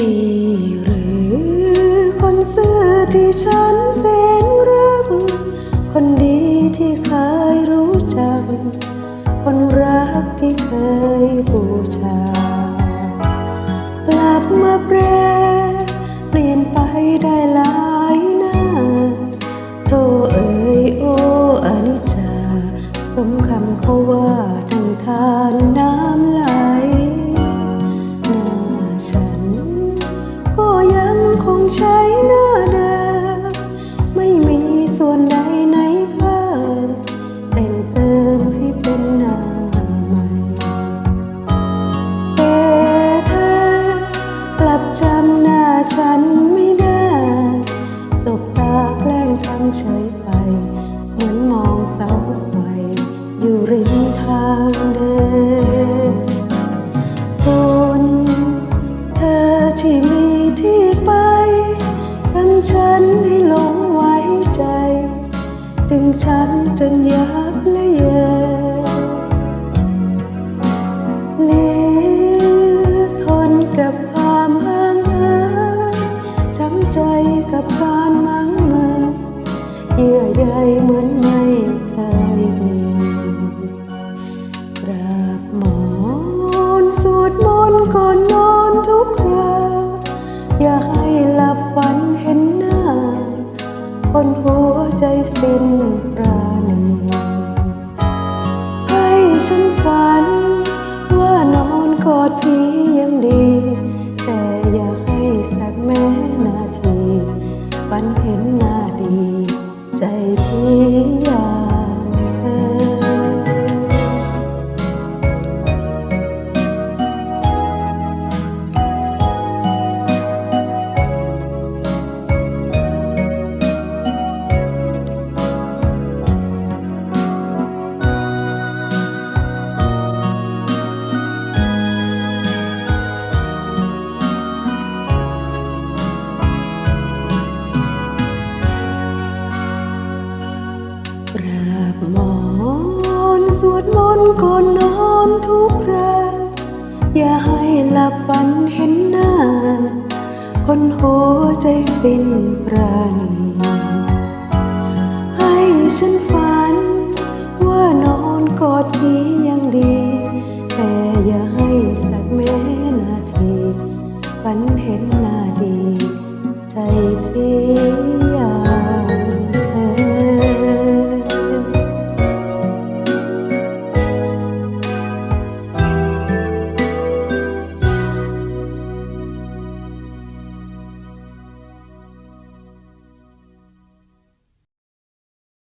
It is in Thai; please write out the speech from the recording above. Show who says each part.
Speaker 1: นี่หรือคนซื่อที่ฉันแสนรัก คนดีที่เคยรู้จัก คนรักที่เคยบูชากลับมาแปร ใช้หน้าเดิมไม่มีส่วนใดในเพิ่มแต่งเติมให้เป็นหน้าใหม่แต่เธอกลับจำหน้าฉันไม่ได้สบตาแกล้งทำเฉยไป เหมือนมองเสาไฟอยู่ริมทางเดินคนเธอที่มีที่ จึงฉันจนยับและเยินเหลือทนกับความห่างเหินช้ำใจกับการมั่งเมินเยื่อใยเหมือนไม่เคยมีกราบหมอนสวดมนต์ก่อนนอนทุกคราอย่าให้หลับฝันเห็นหน้าคนหัว ใจสิ้นปรา ราบหมอนสวดมนต์ก่อนนอนทุกรา อย่าให้หลับฝันเห็นหน้า คนหัวใจสิ้นปราณีให้ฉันฝัน ว่านอนกอดพี่ยังดี แต่อย่าให้สักแม้นาที ฝันเห็นหน้า